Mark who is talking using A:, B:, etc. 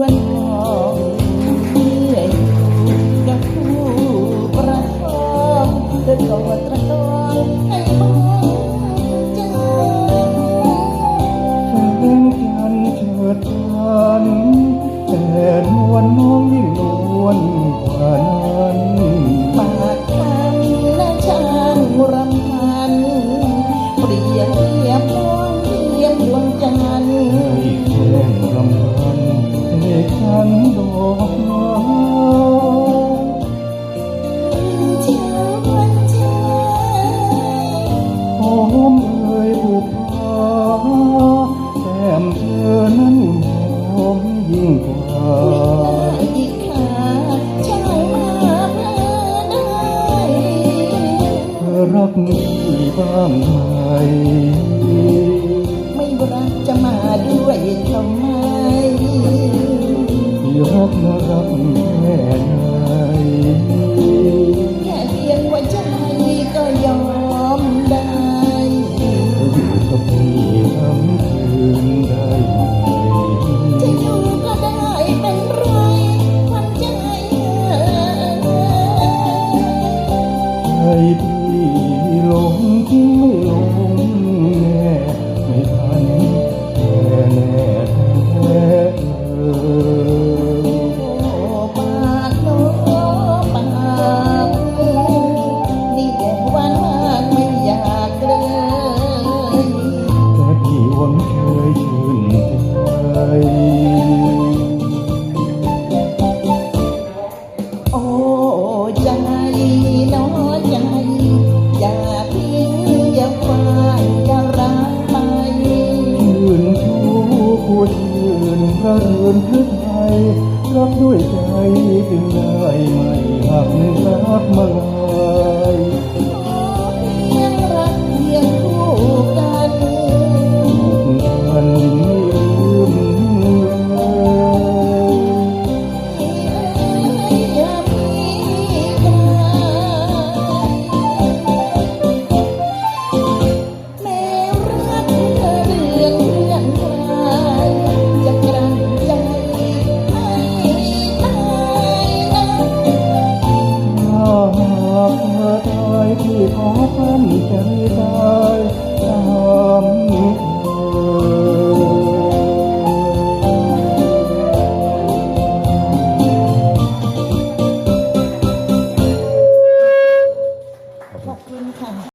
A: วนงเพื่กัผู้ประคองเธอกอดตระกอนให้ห้องใจ
B: ฟักันเถิดทน ฉันดอกนหอมเอ่ยบุพพาแต้มเธอนั้นหอมยิ่งกว่ารักมีบ้างไหม
A: ไม่รักจะมาด้วยทำไม
B: คนอื่นพระเรือนขึ้ไทยรักด้วยใจจึงได้ไม่หักรักมาลาย 我帮你整。